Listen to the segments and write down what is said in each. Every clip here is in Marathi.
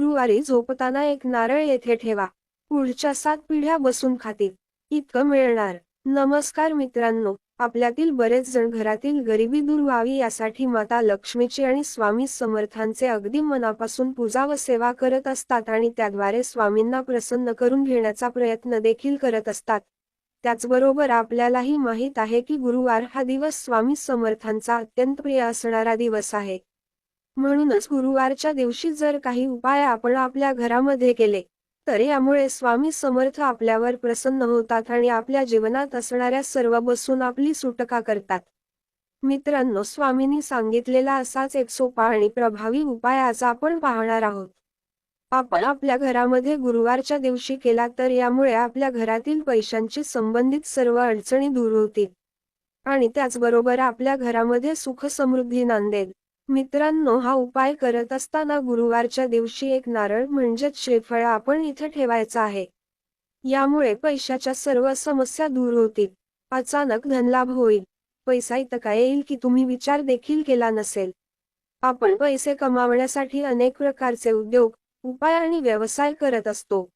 गुरुवारी झोपताना एक नारळ येथे ठेवा. पुढच्या सात पिढ्या बसून खातील. इतकं मिळणार. नमस्कार मित्रांनो. आपल्यातील बरेच जण घरातील गरिबी दूर व्हावी यासाठी माता लक्ष्मीची आणि स्वामी समर्थांचे अगदी मनापासून पूजा व सेवा करत असतात आणि त्याद्वारे स्वामींना प्रसन्न करून घेण्याचा प्रयत्न देखील करत असतात. त्याचबरोबर आपल्यालाही माहीत आहे की गुरुवार हा दिवस स्वामी समर्थांचा अत्यंत प्रिय असणारा दिवस आहे. म्हणूनच गुरुवारच्या दिवशी जर काही उपाय आपण आपल्या घरामध्ये केले तर यामुळे स्वामी समर्थ आपल्यावर प्रसन्न होतात आणि आपल्या जीवनात असणाऱ्या सर्व बसून आपली सुटका करतात. मित्रांनो स्वामींनी सांगितलेला असाच एक सोपा आणि प्रभावी उपाय आज आपण पाहणार आहोत. आपण आपल्या घरामध्ये गुरुवारच्या दिवशी केला तर यामुळे आपल्या घरातील पैशांची संबंधित सर्व अडचणी दूर होतील. आणि त्याचबरोबर आपल्या घरामध्ये सुख समृद्धी नांदेल. मित्रांनो हा उपाय करत असताना गुरुवारच्या दिवशी एक नारळ म्हणजेच श्रीफळ आपण इथे ठेवायचा आहे. यामुळे पैशाच्या सर्व समस्या दूर होतील. अचानक धनलाभ होईल. पैसा इतका येईल की तुम्ही विचार देखील केला नसेल. आपण पैसे कमावण्यासाठी अनेक प्रकारचे उद्योग उपाय आणि व्यवसाय करत असतो.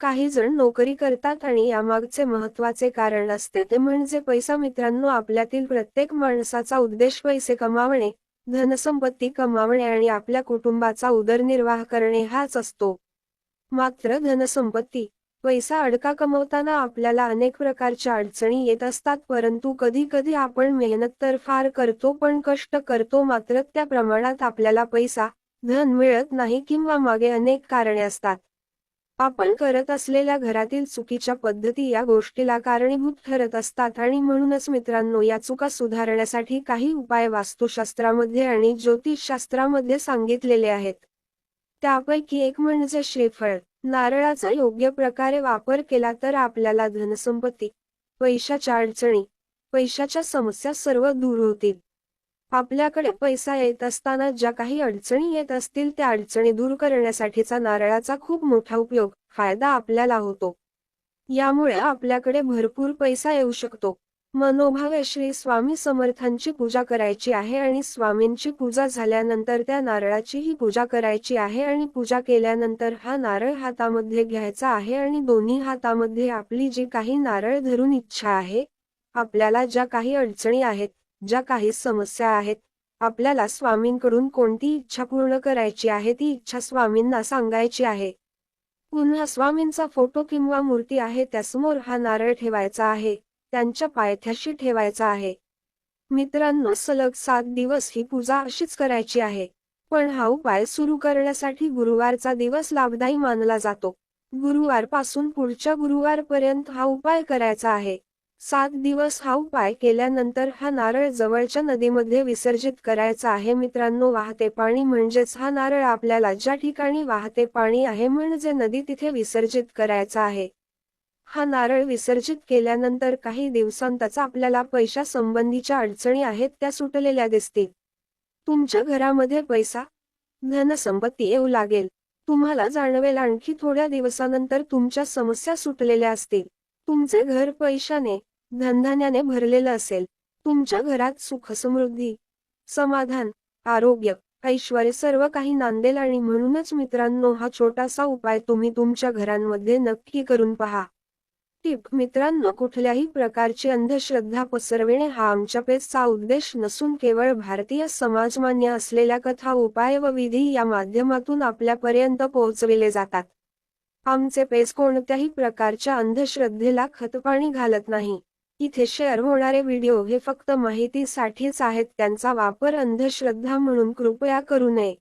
काही जण नोकरी करतात आणि यामागचे महत्त्वाचे कारण असते ते म्हणजे पैसा. मित्रांनो आपल्यातील प्रत्येक माणसाचा उद्देश पैसे कमावणे धनसंपत्ती कमावणे आणि आपल्या कुटुंबाचा उदरनिर्वाह करणे हाच असतो. मात्र धनसंपत्ती पैसा अडका कमवताना आपल्याला अनेक प्रकारच्या अडचणी येत असतात परंतु कधी कधी आपण मेहनत तर फार करतो पण कष्ट करतो मात्र त्या प्रमाणात आपल्याला पैसा धन मिळत नाही किंवा मागे अनेक कारणे असतात. आपण करत असलेल्या घरातील चुकीच्या पद्धती या गोष्टीला कारणीभूत ठरत असतात आणि म्हणूनच मित्रांनो या चुका सुधारण्यासाठी काही उपाय वास्तुशास्त्रामध्ये आणि ज्योतिषशास्त्रामध्ये सांगितलेले आहेत. त्यापैकी एक म्हणजे श्रीफळ. नारळाचा योग्य प्रकारे वापर केला तर आपल्याला धनसंपत्ती पैशाच्या अडचणी पैशाच्या समस्या सर्व दूर होतील. आपल्याकडे पैसा येत असताना ज्या काही अडचणी येत असतील त्या अडचणी दूर करण्यासाठीचा नारळाचा खूप मोठा उपयोग फायदा आपल्याला होतो. यामुळे आपल्याकडे भरपूर पैसा येऊ शकतो. मनोभावे श्री स्वामी समर्थांची पूजा करायची आहे आणि स्वामींची पूजा झाल्यानंतर त्या नारळाचीही पूजा करायची आहे आणि पूजा केल्यानंतर हा नारळ हातामध्ये घ्यायचा आहे आणि दोन्ही हातामध्ये आपली जी काही नारळ धरून इच्छा आहे आपल्याला ज्या काही अडचणी आहेत ज्या काही समस्या आहेत आपल्याला स्वामींकडून कोणती इच्छा पूर्ण करायची आहे ती इच्छा स्वामींना सांगायची आहे. पुन्हा स्वामींचा फोटो किंवा मूर्ती आहे त्यासमोर हा नारळ ठेवायचा आहे त्यांच्या पायथ्याशी ठेवायचा आहे. मित्रांनो सलग सात दिवस ही पूजा अशीच करायची आहे पण हा उपाय सुरू करण्यासाठी गुरुवारचा दिवस लाभदायी मानला जातो. गुरुवारपासून पुढच्या गुरुवारपर्यंत हा उपाय करायचा आहे. सात दिवस हा उपाय केल्यानंतर हा नारळ जवळच्या नदीमध्ये विसर्जित करायचा आहे. मित्रांनो वाहते पाणी म्हणजेच हा नारळ आपल्याला ज्या ठिकाणी वाहते पाणी आहे म्हणजे नदी तिथे विसर्जित करायचा आहे. हा नारळ विसर्जित केल्यानंतर काही दिवसांतच आपल्याला पैशा संबंधीच्या अडचणी आहेत त्या सुटलेल्या दिसतील. तुमच्या घरामध्ये पैसा धनसंपत्ती येऊ लागेल. तुम्हाला जाणवेल आणखी थोड्या दिवसानंतर तुमच्या समस्या सुटलेल्या असतील. तुमचे घर पैशाने धनधान्याने भरलेलं असेल तुमच्या घरात सुख समृद्धी समाधान आरोग्य ऐश्वर सर्व काही नांदेल आणि म्हणूनच मित्रांनो हा छोटासा उपाय तुम्ही तुमच्या घरांमध्ये नक्की करून पहा. टिप मित्रांनो कुठल्याही प्रकारची अंधश्रद्धा पसरविणे हा आमच्या पेजचा उद्देश नसून केवळ भारतीय समाजमान्य असलेल्या कथा उपाय व विधी या माध्यमातून आपल्यापर्यंत पोहोचविले जातात. आमचे पेज कोणत्याही प्रकारच्या अंधश्रद्धेला खतपाणी घालत नाही. इथे शेअर होणारे व्हिडिओ हे फक्त माहितीसाठीच आहेत त्यांचा वापर अंधश्रद्धा म्हणून कृपया करू नये.